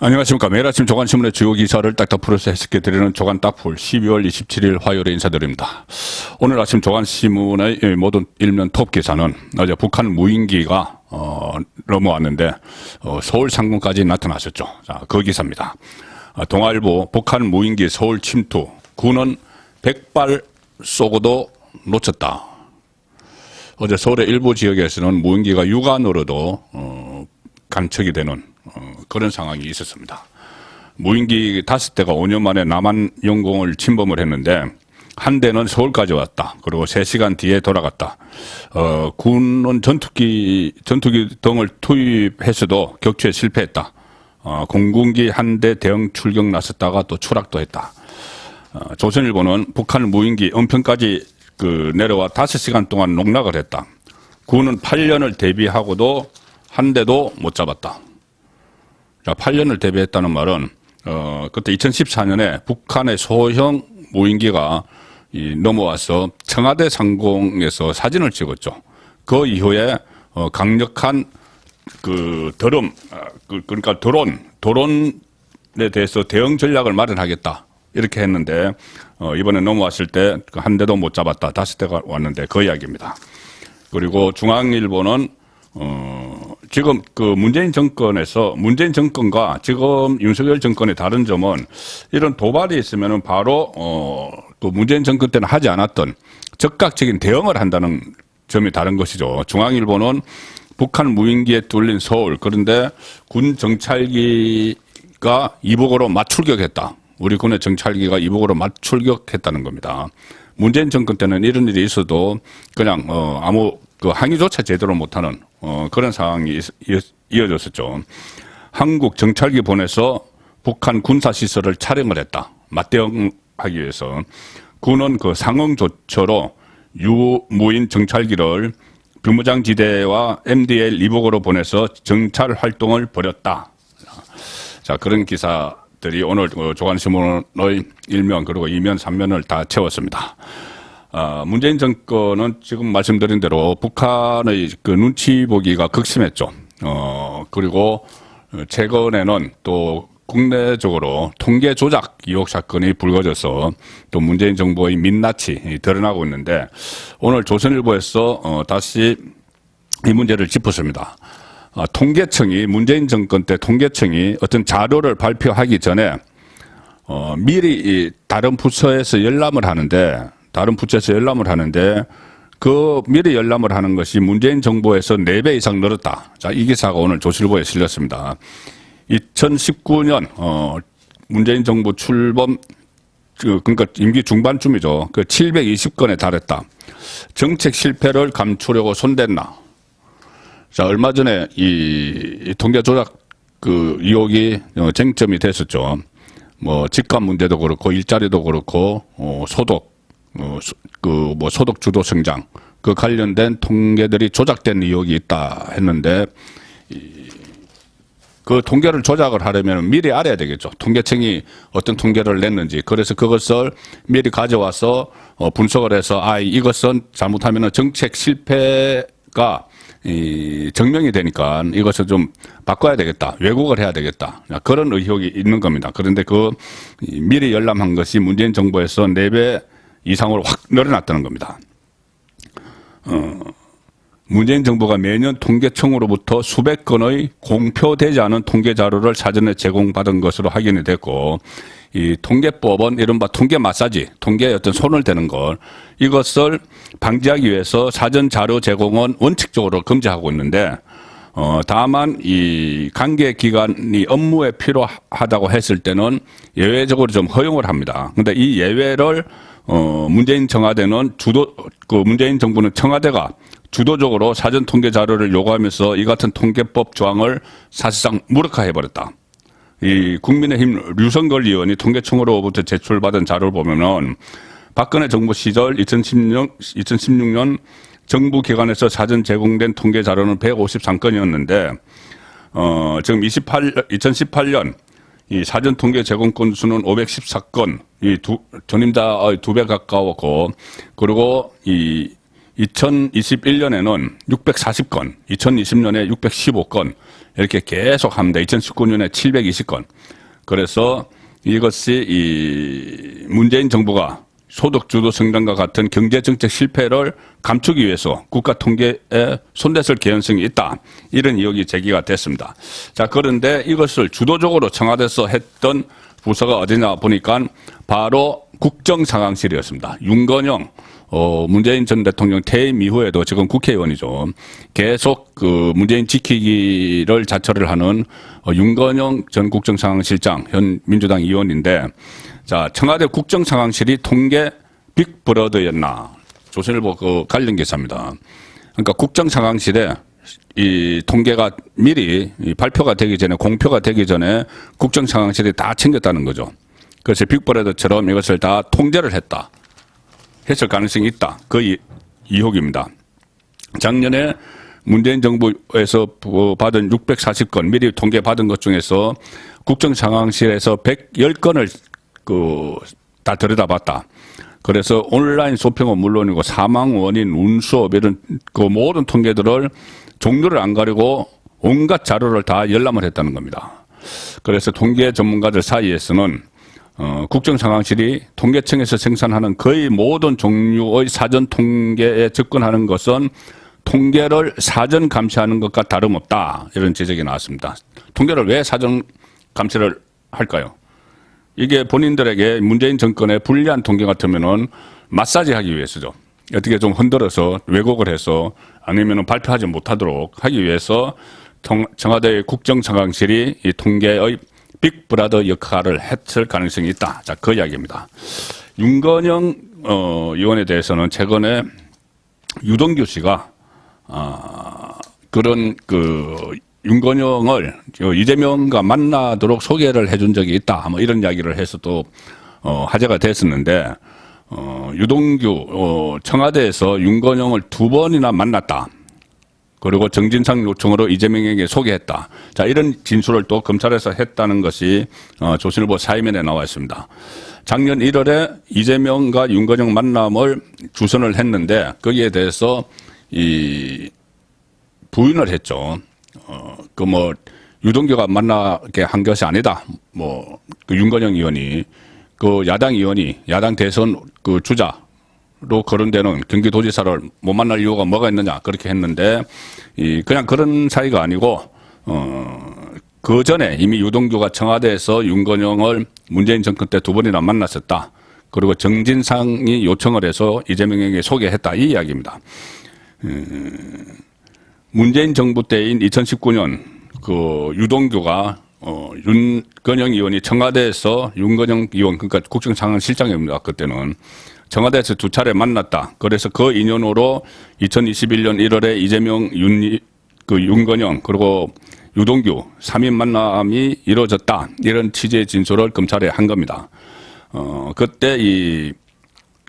안녕하십니까. 매일 아침 조간신문의 주요 기사를 딱딱 풀어서 해석해 드리는 조간 딱풀 12월 27일 화요일에 인사드립니다. 오늘 아침 조간신문의 모든 일면 톱 기사는 어제 북한 무인기가 어, 넘어왔는데 어, 서울 상공까지 나타났었죠. 자, 그 기사입니다. 아, 동아일보 북한 무인기 서울 침투 군은 백발 쏘고도 놓쳤다. 어제 서울의 일부 지역에서는 무인기가 육안으로도 어, 간척이 되는 어, 그런 상황이 있었습니다. 무인기 다섯 대가 5년 만에 남한 영공을 침범을 했는데 한 대는 서울까지 왔다. 그리고 3시간 뒤에 돌아갔다. 어, 군은 전투기, 전투기 등을 투입했어도 격추에 실패했다. 어, 공군기 한 대 대응 출격 나섰다가 또 추락도 했다. 어, 조선일보는 북한 무인기 은평까지 그 내려와 5시간 동안 농락을 했다. 군은 8년을 대비하고도 한 대도 못 잡았다. 자, 8년을 대비했다는 말은 어, 그때 2014년에 북한의 소형 무인기가 이 넘어와서 청와대 상공에서 사진을 찍었죠. 그 이후에 어, 강력한 그 드럼, 아, 그, 그러니까 드론, 드론에 대해서 대응 전략을 마련하겠다. 이렇게 했는데, 어, 이번에 넘어왔을 때 한 대도 못 잡았다. 다섯 대가 왔는데 그 이야기입니다. 그리고 중앙일보는, 어, 지금 그 문재인 정권에서 문재인 정권과 지금 윤석열 정권의 다른 점은 이런 도발이 있으면은 바로, 어, 또 문재인 정권 때는 하지 않았던 적극적인 대응을 한다는 점이 다른 것이죠. 중앙일보는 북한 무인기에 뚫린 서울 그런데 군 정찰기가 이북으로 맞출격했다. 우리 군의 정찰기가 이북으로 맞출격했다는 겁니다. 문재인 정권 때는 이런 일이 있어도 그냥 어 아무 그 항의조차 제대로 못하는 어 그런 상황이 이어졌었죠. 한국 정찰기 보내서 북한 군사 시설을 촬영을 했다. 맞대응하기 위해서 군은 그 상응 조처로 유무인 정찰기를 비무장 지대와 MDL 이북으로 보내서 정찰 활동을 벌였다. 자 그런 기사들이 오늘 그 조간신문의 일면 그리고 이면 삼면을 다 채웠습니다. 아, 문재인 정권은 지금 말씀드린 대로 북한의 그 눈치 보기가 극심했죠. 어, 그리고 최근에는 또 국내적으로 통계 조작 의혹 사건이 불거져서 또 문재인 정부의 민낯이 드러나고 있는데 오늘 조선일보에서 어, 다시 이 문제를 짚었습니다. 아, 통계청이 문재인 정권 때 통계청이 어떤 자료를 발표하기 전에 어, 미리 이 다른 부처에서 열람을 하는데 다른 부처에서 열람을 하는데 그 미리 열람을 하는 것이 문재인 정부에서 4배 이상 늘었다. 자, 이 기사가 오늘 조실보에 실렸습니다. 2019년 어 문재인 정부 출범 그 그러니까 임기 중반쯤이죠. 그 720건에 달했다. 정책 실패를 감추려고 손댔나? 자, 얼마 전에 이, 이 통계 조작 그 의혹이 어, 쟁점이 됐었죠. 뭐 집값 문제도 그렇고 일자리도 그렇고 어, 소득 어, 그뭐 소득 주도 성장 그 관련된 통계들이 조작된 의혹이 있다 했는데 그 통계를 조작을 하려면 미리 알아야 되겠죠. 통계청이 어떤 통계를 냈는지. 그래서 그것을 미리 가져와서 어, 분석을 해서 아 이것은 잘못하면 정책 실패가 이 증명이 되니까 이것을 좀 바꿔야 되겠다. 왜곡을 해야 되겠다. 그런 의혹이 있는 겁니다. 그런데 그이 미리 열람한 것이 문재인 정부에서 4배 이상으로 확 늘어났다는 겁니다. 문재인 정부가 매년 통계청으로부터 수백 건의 공표되지 않은 통계 자료를 사전에 제공받은 것으로 확인이 됐고 이 통계법은 이른바 통계 마사지, 통계에 어떤 손을 대는 것 이것을 방지하기 위해서 사전 자료 제공은 원칙적으로 금지하고 있는데 어 다만 이 관계 기관이 업무에 필요하다고 했을 때는 예외적으로 좀 허용을 합니다. 근데 이 예외를 어 문재인 청와대는 주도 그 문재인 정부는 청와대가 주도적으로 사전 통계 자료를 요구하면서 이 같은 통계법 조항을 사실상 무력화해 버렸다. 이 국민의힘 류성걸 의원이 통계청으로부터 제출받은 자료를 보면은 박근혜 정부 시절 2016, 2016년 정부 기관에서 사전 제공된 통계 자료는 153건이었는데 어 지금 28 2018년 이 사전 통계 제공 건수는 514건, 이 두, 전임자의 두배 가까웠고, 그리고 이 2021년에는 640건, 2020년에 615건 이렇게 계속 합니다. 2019년에 720건. 그래서 이것이 이 문재인 정부가 소득 주도 성장과 같은 경제 정책 실패를 감추기 위해서 국가 통계에 손댔을 개연성이 있다. 이런 의혹이 제기가 됐습니다. 자, 그런데 이것을 주도적으로 청와대에서 했던 부서가 어디냐 보니까 바로 국정상황실이었습니다. 윤건영 어, 문재인 전 대통령 퇴임 이후에도 지금 국회의원이죠. 계속 그 문재인 지키기를 자처를 하는 어, 윤건영 전 국정상황실장, 현 민주당 의원인데, 자, 청와대 국정상황실이 통계 빅브러드였나. 조선일보 그 관련 기사입니다. 그러니까 국정상황실에 이 통계가 미리 이 발표가 되기 전에 공표가 되기 전에 국정상황실이 다 챙겼다는 거죠. 그래서 빅브러드처럼 이것을 다 통제를 했다. 했을 가능성이 있다. 그 이- 의혹입니다. 작년에 문재인 정부에서 부- 받은 640건 미리 통계 받은 것 중에서 국정상황실에서 110건을 그 다 들여다봤다. 그래서 온라인 쇼핑은 물론이고 사망 원인, 운수업 이런 그 모든 통계들을 종류를 안 가리고 온갖 자료를 다 열람을 했다는 겁니다. 그래서 통계 전문가들 사이에서는 어, 국정상황실이 통계청에서 생산하는 거의 모든 종류의 사전 통계에 접근하는 것은 통계를 사전 감시하는 것과 다름없다. 이런 지적이 나왔습니다. 통계를 왜 사전 감시를 할까요? 이게 본인들에게 문재인 정권의 불리한 통계 같으면은 마사지 하기 위해서죠. 어떻게 좀 흔들어서 왜곡을 해서 아니면 발표하지 못하도록 하기 위해서 통- 청와대 국정상황실이 이 통계의 빅브라더 역할을 했을 가능성이 있다. 자, 그 이야기입니다. 윤건영 어, 의원에 대해서는 최근에 유동규 씨가 아, 그런 그 윤건영을 저 이재명과 만나도록 소개를 해준 적이 있다. 뭐 이런 이야기를 해서 또 어, 화제가 됐었는데 어, 유동규 어, 청와대에서 윤건영을 두 번이나 만났다. 그리고 정진상 요청으로 이재명에게 소개했다. 자, 이런 진술을 또 검찰에서 했다는 것이 어, 조선일보 사이면에 나와 있습니다. 작년 1월에 이재명과 윤건영 만남을 주선을 했는데 거기에 대해서 이 부인을 했죠. 어, 그뭐 유동규가 만나게 한 것이 아니다. 뭐 그 윤건영 의원이 그 야당 의원이 야당 대선 그 주자로 거론되는 경기도지사를 못 만날 이유가 뭐가 있느냐 그렇게 했는데 이 그냥 그런 사이가 아니고 어그 전에 이미 유동규가 청와대에서 윤건영을 문재인 정권 때 두 번이나 만났었다. 그리고 정진상이 요청을 해서 이재명에게 소개했다 이 이야기입니다. 문재인 정부 때인 2019년 그 유동규가 어 윤건영 의원이 청와대에서 윤건영 의원 그러니까 국정상황실장입니다 그때는 청와대에서 두 차례 만났다. 그래서 그 인연으로 2021년 1월에 이재명 윤 그 윤건영 그리고 유동규 3인 만남이 이루어졌다. 이런 취지의 진술을 검찰에 한 겁니다. 어 그때 이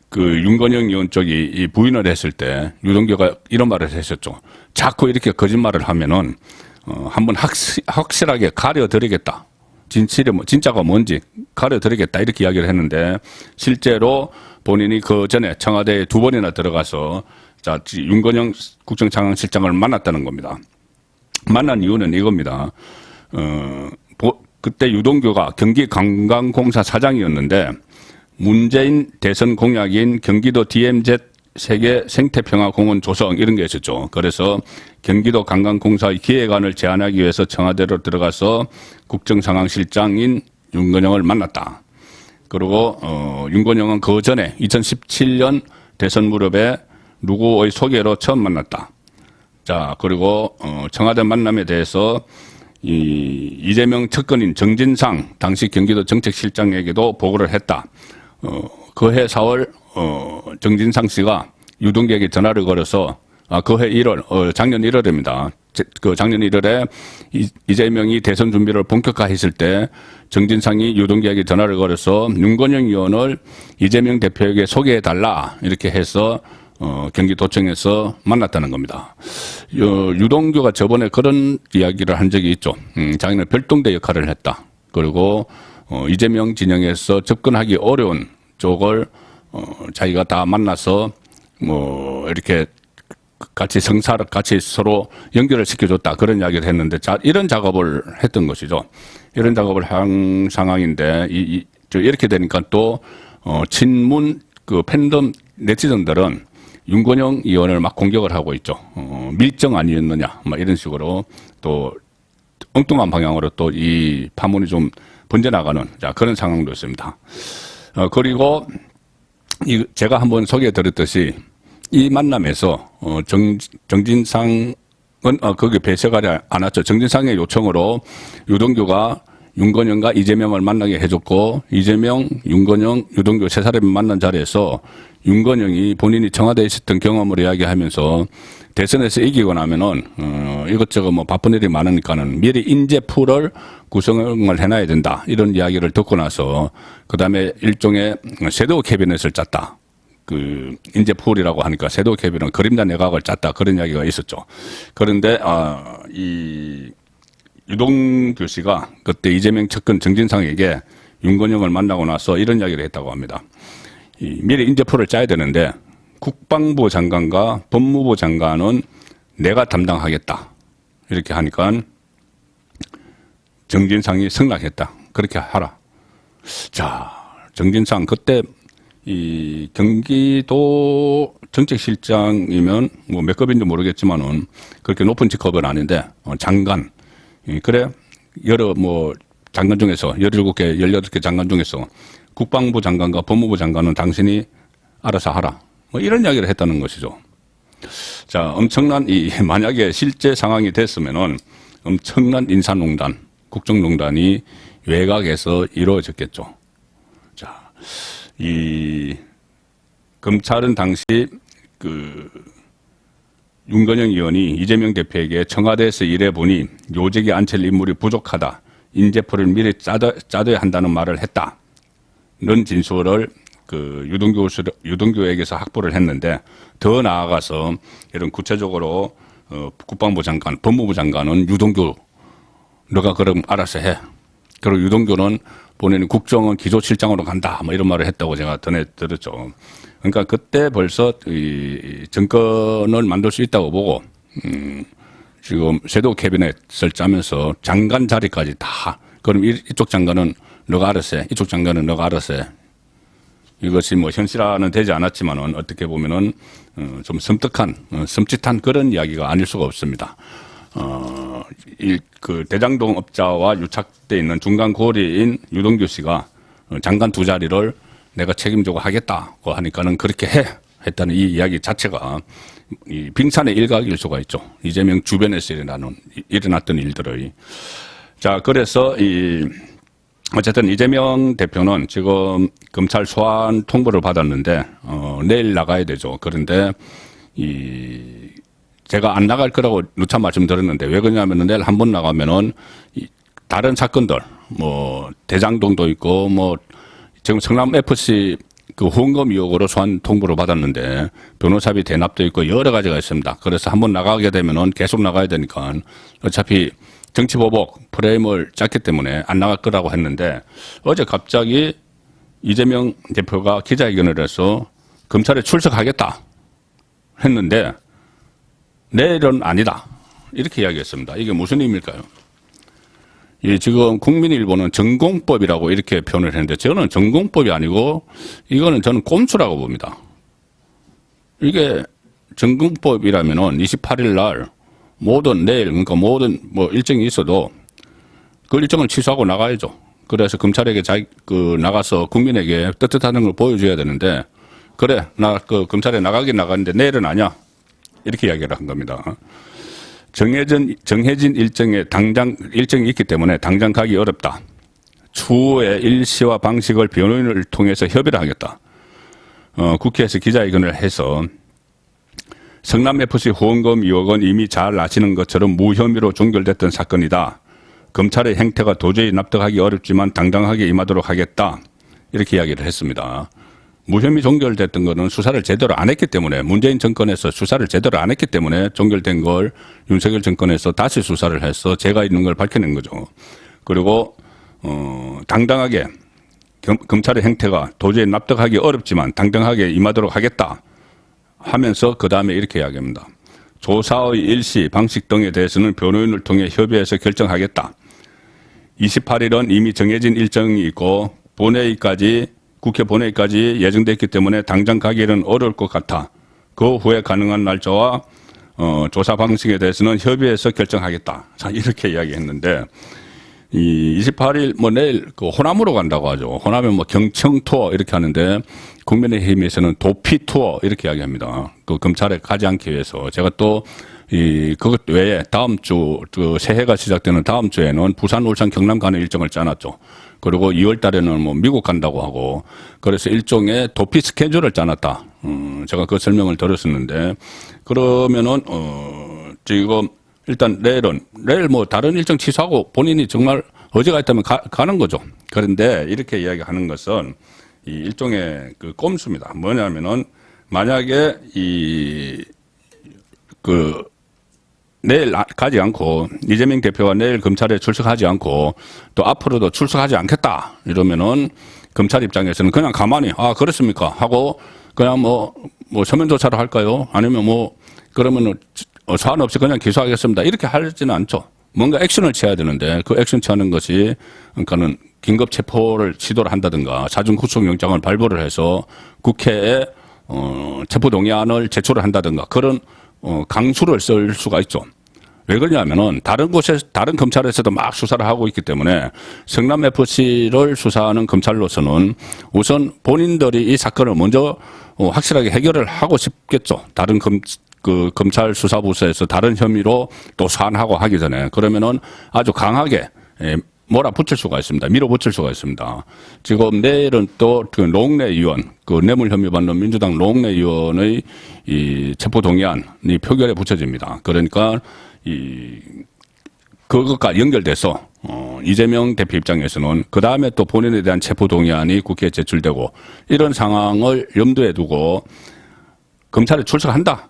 그 윤건영 의원 쪽이 이 부인을 했을 때 유동규가 이런 말을 했었죠. 자꾸 이렇게 거짓말을 하면은 어, 한번 확실, 확실하게 가려드리겠다. 진실이 뭐 진짜가 뭔지 가려드리겠다 이렇게 이야기를 했는데 실제로 본인이 그 전에 청와대에 두 번이나 들어가서 자 지- 윤건영 국정장관실장을 만났다는 겁니다. 만난 이유는 이겁니다. 어, 보- 그때 유동규가 경기관광공사 사장이었는데 문재인 대선 공약인 경기도 DMZ 세계 생태평화공원 조성 이런 게 있었죠. 그래서 경기도 관광공사의 기획안을 제안하기 위해서 청와대로 들어가서 국정상황실장인 윤건영을 만났다. 그리고 어, 윤건영은 그 전에 2017년 대선 무렵에 누구의 소개로 처음 만났다. 자 그리고 어, 청와대 만남에 대해서 이 이재명 측근인 정진상 당시 경기도 정책실장에게도 보고를 했다. 어, 그해 4월 어, 정진상 씨가 유동규에게 전화를 걸어서 아, 그해 1월 어, 작년 1월입니다. 그 작년 1월에 이, 이재명이 대선 준비를 본격화했을 때 정진상이 유동규에게 전화를 걸어서 윤건영 의원을 이재명 대표에게 소개해 달라 이렇게 해서 어, 경기도청에서 만났다는 겁니다. 어, 유동규가 저번에 그런 이야기를 한 적이 있죠. 음, 자기는 별동대 역할을 했다. 그리고 어, 이재명 진영에서 접근하기 어려운 쪽을 어, 자기가 다 만나서 뭐 이렇게 같이 성사를 같이 서로 연결을 시켜줬다 그런 이야기를 했는데 자 이런 작업을 했던 것이죠. 이런 작업을 한 상황인데 이, 이, 저 이렇게 되니까 또 어, 친문 그 팬덤 네티즌들은 윤건영 의원을 막 공격을 하고 있죠. 어, 밀정 아니었느냐, 막 이런 식으로 또 엉뚱한 방향으로 또 이 파문이 좀 번져나가는 자 그런 상황도 있습니다. 어, 그리고 이 제가 한번 소개해 드렸듯이 이 만남에서 어, 정 정진상은 어, 거기 배석하지 않았죠. 정진상의 요청으로 유동규가 윤건영과 이재명을 만나게 해줬고 이재명, 윤건영, 유동규 세 사람이 만난 자리에서 윤건영이 본인이 청와대에 있었던 경험을 이야기하면서 대선에서 이기고 나면은 어, 이것저것 뭐 바쁜 일이 많으니까는 미리 인재 풀을 구성을 해놔야 된다 이런 이야기를 듣고 나서 그 다음에 일종의 섀도우 캐비넷을 짰다. 그 인재 풀이라고 하니까 섀도우 캐비넷 그림자 내각을 짰다 그런 이야기가 있었죠. 그런데 아이 유동규 씨가 그때 이재명 측근 정진상에게 윤건영을 만나고 나서 이런 이야기를 했다고 합니다. 이 미래 인재풀을 짜야 되는데 국방부 장관과 법무부 장관은 내가 담당하겠다. 이렇게 하니까 정진상이 승낙했다. 그렇게 하라. 자, 정진상 그때 이 경기도 정책실장이면 뭐 몇 급인지 모르겠지만은 그렇게 높은 직급은 아닌데 어, 장관 예, 그래 여러 뭐 장관 중에서 17개, 18개 장관 중에서 국방부 장관과 법무부 장관은 당신이 알아서 하라. 뭐 이런 이야기를 했다는 것이죠. 자, 엄청난 이 만약에 실제 상황이 됐으면은 엄청난 인사농단, 국정농단이 외곽에서 이루어졌겠죠. 자, 이 검찰은 당시 그 윤건영 의원이 이재명 대표에게 청와대에서 일해보니 요직에 앉힐 인물이 부족하다. 인재풀을 미리 짜둬, 짜둬야 한다는 말을 했다. 는 진술을 그 유동규, 유동규에게서 확보를 했는데 더 나아가서 이런 구체적으로 어, 국방부 장관, 법무부 장관은 유동규 너가 그럼 알아서 해. 그리고 유동규는 본인은 국정원 기조실장으로 간다. 뭐 이런 말을 했다고 제가 전에 들었죠. 그러니까 그때 벌써 이 정권을 만들 수 있다고 보고 음 지금 섀도우 캐비넷을 짜면서 장관 자리까지 다 그럼 이- 이쪽 장관은 너가 알아서 해. 이쪽 장관은 너가 알아서 해. 이것이 뭐 현실화는 되지 않았지만은 어떻게 보면은 어, 좀 섬뜩한 어, 섬찟한 그런 이야기가 아닐 수가 없습니다. 어, 이, 그 대장동 업자와 유착돼 있는 중간 고리인 유동규 씨가 어, 장관 두 자리를 내가 책임지고 하겠다고 하니까는 그렇게 해 했다는 이 이야기 자체가 이 빙산의 일각일 수가 있죠. 이재명 주변에서 일어나는 일어났던 일들의 자 그래서 이 어쨌든 이재명 대표는 지금 검찰 소환 통보를 받았는데 어, 내일 나가야 되죠. 그런데 이 제가 안 나갈 거라고 누차 말씀드렸는데 왜 그러냐면은 내일 한 번 나가면은 이 다른 사건들 뭐 대장동도 있고 뭐 지금 성남 FC 그 후원금 의혹으로 소환 통보를 받았는데 변호사비 대납도 있고 여러 가지가 있습니다. 그래서 한 번 나가게 되면은 계속 나가야 되니까 어차피 정치보복 프레임을 짰기 때문에 안 나갈 거라고 했는데 어제 갑자기 이재명 대표가 기자회견을 해서 검찰에 출석하겠다 했는데 내일은 아니다. 이렇게 이야기했습니다. 이게 무슨 의미일까요? 예, 지금 국민일보는 전공법이라고 이렇게 표현을 했는데 저는 전공법이 아니고 이거는 저는 꼼수라고 봅니다. 이게 전공법이라면은 28일 날 모든 내일 그러니까 모든 뭐 일정이 있어도 그 일정을 취소하고 나가야죠. 그래서 검찰에게 자기 그 나가서 국민에게 떳떳하는 걸 보여줘야 되는데 그래 나 그 검찰에 나가긴 나가는데 내일은 아니야 이렇게 이야기를 한 겁니다. 정해진 정해진 일정에 당장 일정이 있기 때문에 당장 가기 어렵다. 추후에 일시와 방식을 변호인을 통해서 협의를 하겠다. 어, 국회에서 기자회견을 해서 성남 FC 후원금 2억 원 이미 잘 아시는 것처럼 무혐의로 종결됐던 사건이다. 검찰의 행태가 도저히 납득하기 어렵지만 당당하게 임하도록 하겠다. 이렇게 이야기를 했습니다. 무혐의 종결됐던 거는 수사를 제대로 안 했기 때문에 문재인 정권에서 수사를 제대로 안 했기 때문에 종결된 걸 윤석열 정권에서 다시 수사를 해서 제가 있는 걸 밝혀낸 거죠. 그리고 어, 당당하게 검, 검찰의 행태가 도저히 납득하기 어렵지만 당당하게 임하도록 하겠다 하면서 그 다음에 이렇게 이야기합니다. 조사의 일시, 방식 등에 대해서는 변호인을 통해 협의해서 결정하겠다. 28일은 이미 정해진 일정이 있고 본회의까지 국회 본회의까지 예정돼 있기 때문에 당장 가기는 어려울 것 같아. 그 후에 가능한 날짜와 어, 조사 방식에 대해서는 협의해서 결정하겠다. 자 이렇게 이야기했는데 이 28일 뭐 내일 그 호남으로 간다고 하죠. 호남에 뭐 경청 투어 이렇게 하는데 국민의힘에서는 도피 투어 이렇게 이야기합니다. 그 검찰에 가지 않기 위해서 제가 또 이 그것 외에 다음 주 그 새해가 시작되는 다음 주에는 부산, 울산, 경남 가는 일정을 짜놨죠. 그리고 2월 달에는 뭐 미국 간다고 하고 그래서 일종의 도피 스케줄을 짜놨다. 음, 제가 그 설명을 드렸었는데 그러면은 어 지금 일단 내일은 내일 뭐 다른 일정 취소하고 본인이 정말 어제가 있다면 가, 가는 거죠. 그런데 이렇게 이야기하는 것은 이 일종의 그 꼼수입니다. 뭐냐면은 만약에 이 그 내일 아- 가지 않고 이재명 대표가 내일 검찰에 출석하지 않고 또 앞으로도 출석하지 않겠다 이러면은 검찰 입장에서는 그냥 가만히 아 그렇습니까 하고 그냥 뭐뭐 서면 조사를 할까요 아니면 뭐 그러면은 어, 사안 없이 그냥 기소하겠습니다 이렇게 하지는 않죠 뭔가 액션을 취해야 되는데 그 액션 취하는 것이 그러니까는 긴급 체포를 시도를 한다든가 자중 구속 영장을 발부를 해서 국회에 어, 체포 동의안을 제출을 한다든가 그런 어, 강수를 쓸 수가 있죠. 왜 그러냐면은 다른 곳에 다른 검찰에서도 막 수사를 하고 있기 때문에 성남 FC를 수사하는 검찰로서는 우선 본인들이 이 사건을 먼저 어, 확실하게 해결을 하고 싶겠죠. 다른 검, 그 검찰 수사부서에서 다른 혐의로 또 사안하고 하기 전에 그러면은 아주 강하게 예, 몰아붙일 수가 있습니다. 밀어붙일 수가 있습니다. 지금 내일은 또 그 롱래 의원, 그 뇌물 혐의 받는 민주당 롱래 의원의 이 체포 동의안이 표결에 붙여집니다. 그러니까 이 그것과 연결돼서 어, 이재명 대표 입장에서는 그 다음에 또 본인에 대한 체포 동의안이 국회에 제출되고 이런 상황을 염두에 두고 검찰에 출석한다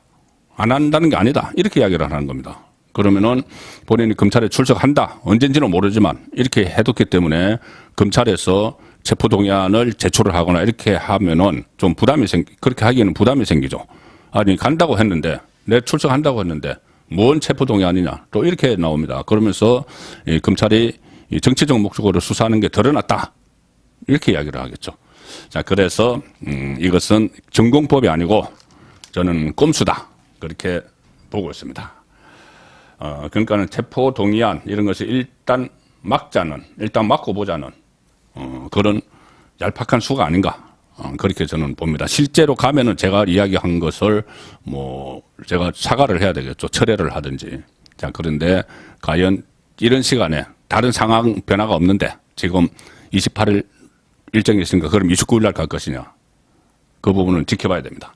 안 한다는 게 아니다 이렇게 이야기를 하는 겁니다. 그러면은 본인이 검찰에 출석한다 언젠지는 모르지만 이렇게 해뒀기 때문에 검찰에서 체포 동의안을 제출을 하거나 이렇게 하면은 좀 부담이 생 그렇게 하기에는 부담이 생기죠. 아니 간다고 했는데 내 출석한다고 했는데 뭔 체포 동의안이냐 또 이렇게 나옵니다. 그러면서 이 검찰이 이 정치적 목적으로 수사하는 게 드러났다 이렇게 이야기를 하겠죠. 자 그래서 음, 이것은 전공법이 아니고 저는 꼼수다 그렇게 보고 있습니다. 어, 그러니까는 체포 동의안 이런 것을 일단 막자는 일단 막고 보자는 어, 그런 얄팍한 수가 아닌가 어, 그렇게 저는 봅니다. 실제로 가면은 제가 이야기한 것을 뭐 제가 사과를 해야 되겠죠. 철회를 하든지. 자 그런데 과연 이런 시간에 다른 상황 변화가 없는데 지금 28일 일정이 있으니까 그럼 29일 날 갈 것이냐 그 부분은 지켜봐야 됩니다.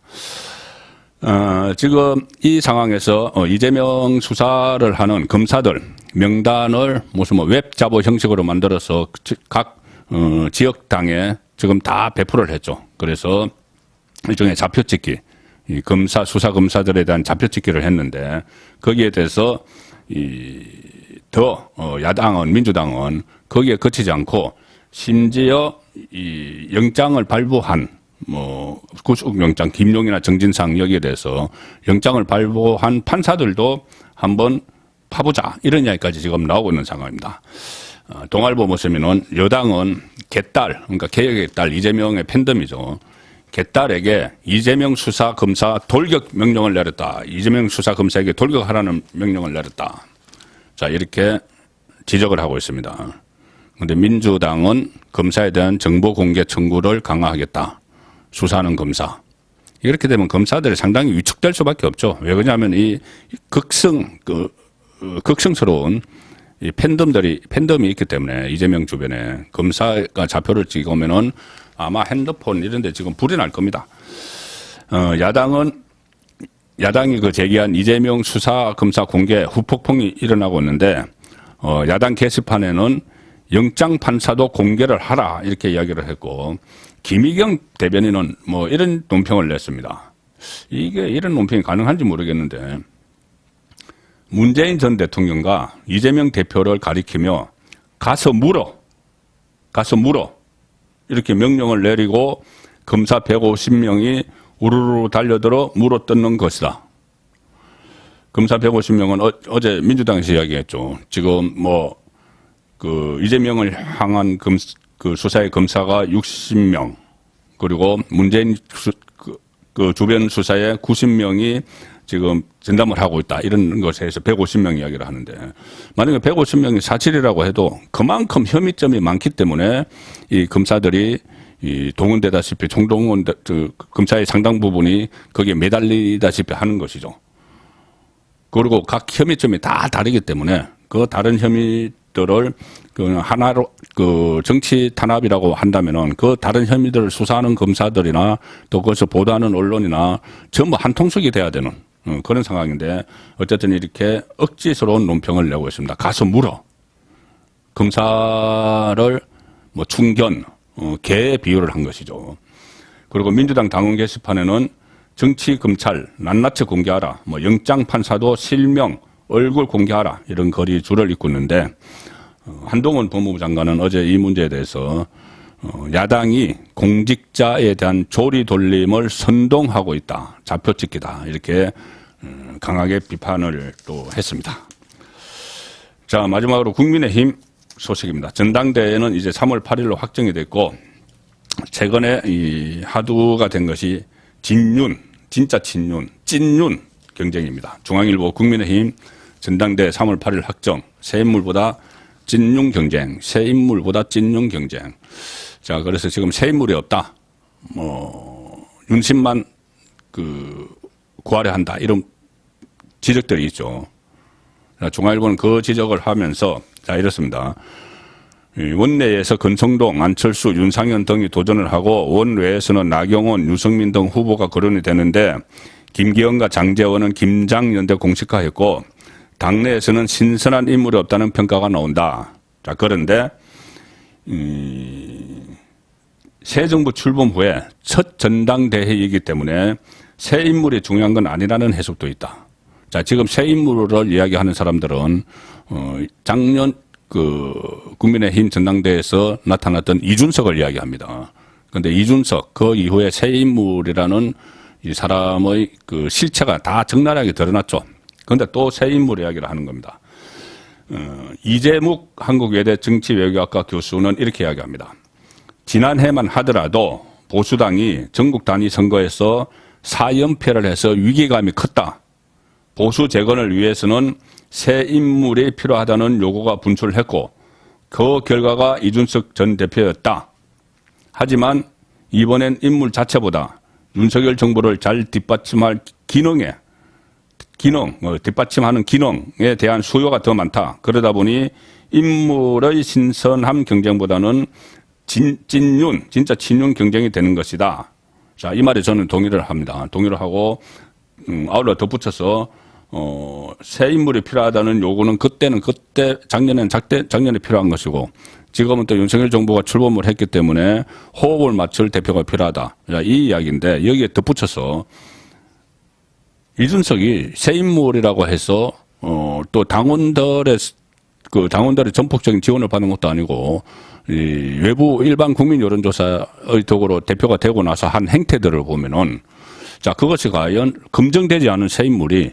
어, 지금 이 상황에서 어, 이재명 수사를 하는 검사들 명단을 무슨 뭐 웹자보 형식으로 만들어서 지- 각 어, 지역당에 지금 다 배포를 했죠. 그래서 일종의 좌표 찍기, 이 검사 수사 검사들에 대한 좌표 찍기를 했는데 거기에 대해서 이더 어, 야당은 민주당은 거기에 그치지 않고 심지어 이 영장을 발부한 뭐 구속영장 김용이나 정진상 여기에 대해서 영장을 발부한 판사들도 한번 파보자 이런 이야기까지 지금 나오고 있는 상황입니다. 어, 동아일보 보시면은 여당은 개딸 그러니까 개혁의 딸 이재명의 팬덤이죠. 개딸에게 이재명 수사 검사 돌격 명령을 내렸다. 이재명 수사 검사에게 돌격하라는 명령을 내렸다. 자 이렇게 지적을 하고 있습니다. 그런데 민주당은 검사에 대한 정보 공개 청구를 강화하겠다. 수사하는 검사. 이렇게 되면 검사들이 상당히 위축될 수밖에 없죠. 왜 그러냐면 이 극성 그 어, 극성스러운 이 팬덤들이 팬덤이 있기 때문에 이재명 주변에 검사가 좌표를 찍으면은 아마 핸드폰 이런 데 지금 불이 날 겁니다. 어, 야당은 야당이 그 제기한 이재명 수사 검사 공개 후폭풍이 일어나고 있는데 어, 야당 게시판에는 영장 판사도 공개를 하라 이렇게 이야기를 했고 김희경 대변인은 뭐 이런 논평을 냈습니다. 이게 이런 논평이 가능한지 모르겠는데 문재인 전 대통령과 이재명 대표를 가리키며 가서 물어 가서 물어 이렇게 명령을 내리고 검사 150명이 우르르 달려들어 물어 뜯는 것이다. 검사 150명은 어, 어제 민주당에서 이야기했죠. 지금 뭐 그 이재명을 향한 검, 그 수사의 검사가 60명. 그리고 문재인 수, 그, 그 주변 수사에 90명이 지금 전담을 하고 있다. 이런 것에 서 150명 이야기를 하는데. 만약에 150명이 사실이라고 해도 그만큼 혐의점이 많기 때문에 이 검사들이 이 동원되다시피 총동원 그 검사의 상당 부분이 거기에 매달리다시피 하는 것이죠. 그리고 각 혐의점이 다 다르기 때문에 그 다른 혐의들을 그 하나로 그 정치 탄압이라고 한다면은 그 다른 혐의들을 수사하는 검사들이나 또 그것을 보도하는 언론이나 전부 한 통속이 돼야 되는 어, 그런 상황인데 어쨌든 이렇게 억지스러운 논평을 내고 있습니다. 가서 물어. 검사를 뭐 충견, 어, 개에 비유를 한 것이죠. 그리고 민주당 당원 게시판에는 정치 검찰 낱낱이 공개하라. 뭐 영장 판사도 실명 얼굴 공개하라 이런 거리 줄을 잇고 있는데 어, 한동훈 법무부 장관은 어제 이 문제에 대해서 어, 야당이 공직자에 대한 조리 돌림을 선동하고 있다. 좌표 찍기다. 이렇게 음, 강하게 비판을 또 했습니다. 자, 마지막으로 국민의힘 소식입니다. 전당대회는 이제 3월 8일로 확정이 됐고 최근에 이 하두가 된 것이 진윤, 진짜 진윤, 찐윤 경쟁입니다. 중앙일보 국민의힘 전당대 3월 8일 확정, 새 인물보다 찐윤 경쟁, 새 인물보다 찐윤 경쟁. 자, 그래서 지금 새 인물이 없다. 뭐, 윤심만 그, 구하려 한다. 이런 지적들이 있죠. 자, 중앙일보는 그 지적을 하면서, 자, 이렇습니다. 원내에서 건성동, 안철수, 윤상현 등이 도전을 하고 원외에서는 나경원, 유승민 등 후보가 거론이 되는데 김기현과 장재원은 김장연대 공식화했고 당내에서는 신선한 인물이 없다는 평가가 나온다. 자 그런데 음, 새 정부 출범 후에 첫 전당대회이기 때문에 새 인물이 중요한 건 아니라는 해석도 있다. 자 지금 새 인물을 이야기하는 사람들은 어, 작년 그 국민의힘 전당대회에서 나타났던 이준석을 이야기합니다. 그런데 이준석 그 이후에 새 인물이라는 이 사람의 그 실체가 다 적나라하게 드러났죠. 그런데 또 새 인물 이야기를 하는 겁니다. 어, 이재묵 한국외대 정치외교학과 교수는 이렇게 이야기합니다. 지난해만 하더라도 보수당이 전국 단위 선거에서 4연패를 해서 위기감이 컸다. 보수 재건을 위해서는 새 인물이 필요하다는 요구가 분출했고 그 결과가 이준석 전 대표였다. 하지만 이번엔 인물 자체보다 윤석열 정부를 잘 뒷받침할 기능에 기능, 어, 뒷받침하는 기능에 대한 수요가 더 많다. 그러다 보니 인물의 신선함 경쟁보다는 진, 찐윤, 진짜 친윤 경쟁이 되는 것이다. 자, 이 말에 저는 동의를 합니다. 동의를 하고, 음, 아울러 덧붙여서 어, 새 인물이 필요하다는 요구는 그때는 그때 작년에는 작때, 작년에 필요한 것이고 지금은 또 윤석열 정부가 출범을 했기 때문에 호흡을 맞출 대표가 필요하다. 이 이야기인데 여기에 덧붙여서 이준석이 새 인물이라고 해서 어, 또 당원들의 그 당원들의 전폭적인 지원을 받는 것도 아니고 이 외부 일반 국민 여론조사의 덕으로 대표가 되고 나서 한 행태들을 보면은 자 그것이 과연 검증되지 않은 새 인물이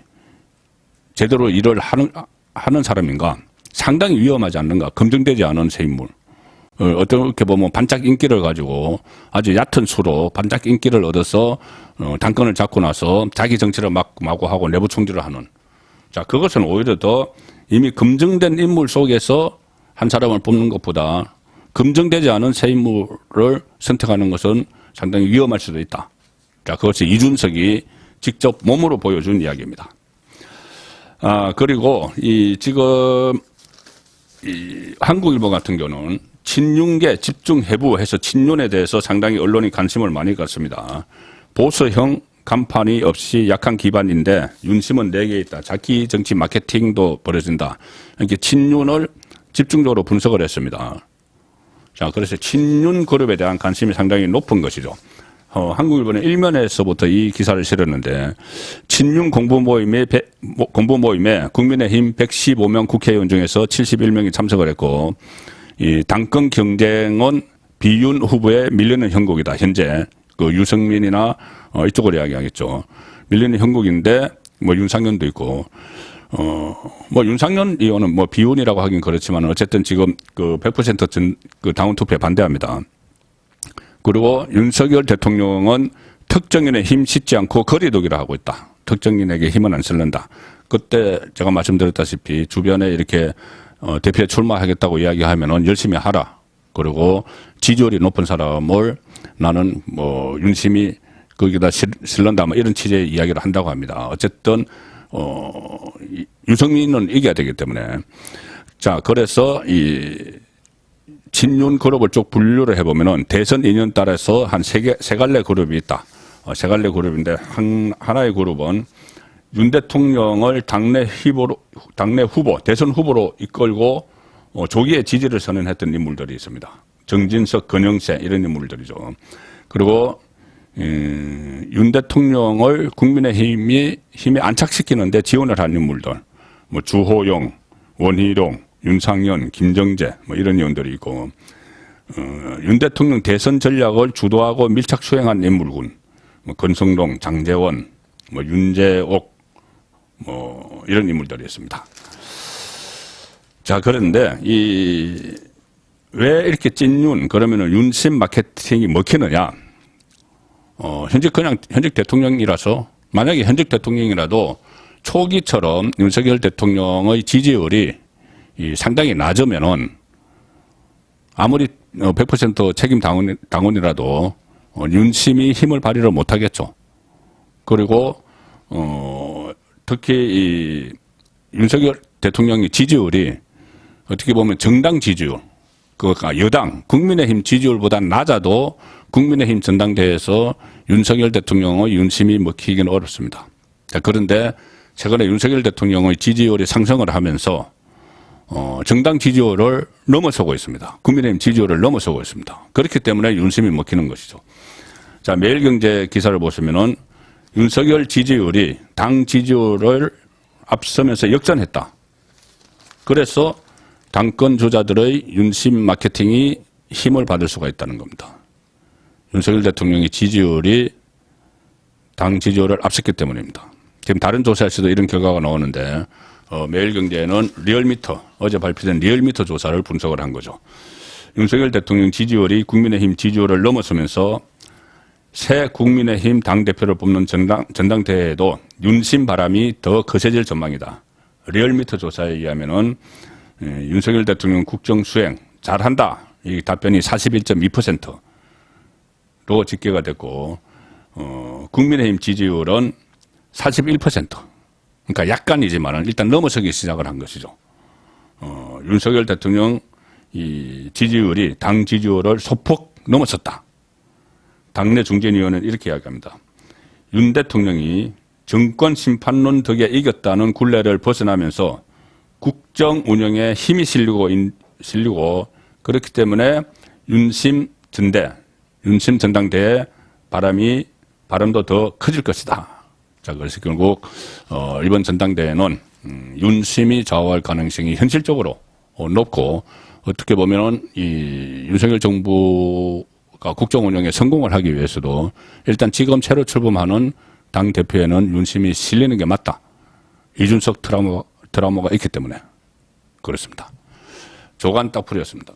제대로 일을 하는, 하는 사람인가? 상당히 위험하지 않는가? 검증되지 않은 새 인물 어, 어떻게 보면 반짝 인기를 가지고 아주 얕은 수로 반짝 인기를 얻어서 어, 당권을 잡고 나서 자기 정치를 막 마구 하고 내부 총질을 하는 자 그것은 오히려 더 이미 검증된 인물 속에서 한 사람을 뽑는 것보다 검증되지 않은 새 인물을 선택하는 것은 상당히 위험할 수도 있다. 자 그것이 이준석이 직접 몸으로 보여준 이야기입니다. 아, 그리고 이 지금 이 한국일보 같은 경우는 친윤계 집중 해부해서 친윤에 대해서 상당히 언론이 관심을 많이 갖습니다. 보수형 간판이 없이 약한 기반인데 윤심은 네 개 있다. 자기 정치 마케팅도 벌어진다. 이렇게 친윤을 집중적으로 분석을 했습니다. 자, 그래서 친윤 그룹에 대한 관심이 상당히 높은 것이죠. 어, 한국일보는 일면에서부터 이 기사를 실었는데 친윤 공부 모임에 공부 모임에 국민의힘 115명 국회의원 중에서 71명이 참석을 했고 이 당권 경쟁은 비윤 후보에 밀리는 형국이다. 현재 그 유승민이나 어, 이쪽을 이야기하겠죠. 밀리는 형국인데 뭐 윤상현도 있고 어뭐 윤상현 의원은 뭐 비운이라고 하긴 그렇지만 어쨌든 지금 그 100%그 당원 투표에 반대합니다. 그리고 윤석열 대통령은 특정인의 힘 싣지 않고 거리두기를 하고 있다. 특정인에게 힘은 안 실른다. 그때 제가 말씀드렸다시피 주변에 이렇게 어, 대표에 출마하겠다고 이야기하면은 열심히 하라. 그리고 지지율이 높은 사람을 나는 뭐 윤심이 거기다 실- 실른다 뭐 이런 취지의 이야기를 한다고 합니다. 어쨌든 어 이- 유승민은 이겨야 되기 때문에 자 그래서 이 친윤 그룹을 쭉 분류를 해보면은 대선 인연 따라서 한 세 개, 세 갈래 그룹이 있다. 어, 세 갈래 그룹인데 한, 하나의 그룹은 윤 대통령을 당내 후보로, 당내 후보, 대선 후보로 이끌고 어, 조기에 지지를 선언했던 인물들이 있습니다. 정진석, 권영세 이런 인물들이죠. 그리고 음, 윤 대통령을 국민의힘이 힘에 안착시키는데 지원을 한 인물들, 뭐 주호영, 원희룡, 윤상현, 김정재 뭐 이런 의원들이 있고 어, 윤 대통령 대선 전략을 주도하고 밀착 수행한 인물군, 뭐 건성동, 장재원, 뭐 윤재옥 뭐 이런 인물들이 있습니다. 자 그런데 이 왜 이렇게 찐윤 그러면은 윤심 마케팅이 먹히느냐? 어, 현직 그냥 현직 대통령이라서 만약에 현직 대통령이라도 초기처럼 윤석열 대통령의 지지율이 이 상당히 낮으면은 아무리 어, 100% 책임 당원, 당원이라도 어, 윤심이 힘을 발휘를 못하겠죠. 그리고 어, 특히 이 윤석열 대통령의 지지율이 어떻게 보면 정당 지지율, 그 여당 국민의힘 지지율보다 낮아도 국민의힘 전당대회에서 윤석열 대통령의 윤심이 먹히기는 어렵습니다. 자, 그런데 최근에 윤석열 대통령의 지지율이 상승을 하면서 어, 정당 지지율을 넘어서고 있습니다. 국민의힘 지지율을 넘어서고 있습니다. 그렇기 때문에 윤심이 먹히는 것이죠. 자, 매일경제 기사를 보시면은 윤석열 지지율이 당 지지율을 앞서면서 역전했다. 그래서 당권 주자들의 윤심 마케팅이 힘을 받을 수가 있다는 겁니다. 윤석열 대통령의 지지율이 당 지지율을 앞섰기 때문입니다. 지금 다른 조사에서도 이런 결과가 나오는데 어, 매일경제는 리얼미터 어제 발표된 리얼미터 조사를 분석을 한 거죠. 윤석열 대통령 지지율이 국민의힘 지지율을 넘어서면서 새 국민의힘 당대표를 뽑는 전당, 전당대회에도 윤심 바람이 더 거세질 전망이다. 리얼미터 조사에 의하면은 예, 윤석열 대통령 국정 수행 잘한다. 이 답변이 41.2%로 집계가 됐고 어, 국민의힘 지지율은 41%. 그러니까 약간이지만은 일단 넘어서기 시작을 한 것이죠. 어, 윤석열 대통령 이 지지율이 당 지지율을 소폭 넘어섰다. 당내 중진위원은 이렇게 이야기합니다. 윤 대통령이 정권 심판론 덕에 이겼다는 굴레를 벗어나면서 국정 운영에 힘이 실리고 인- 실리고 그렇기 때문에 윤심 전대, 윤심 전당대회 바람이 바람도 더 커질 것이다. 자, 그래서 결국 어, 이번 전당대회는 음, 윤심이 좌우할 가능성이 현실적으로 어, 높고 어떻게 보면은 이 윤석열 정부가 국정 운영에 성공을 하기 위해서도 일단 지금 새로 출범하는 당 대표에는 윤심이 실리는 게 맞다. 이준석 트라우마, 트라우마가 있기 때문에 그렇습니다. 조간 딱풀이었습니다.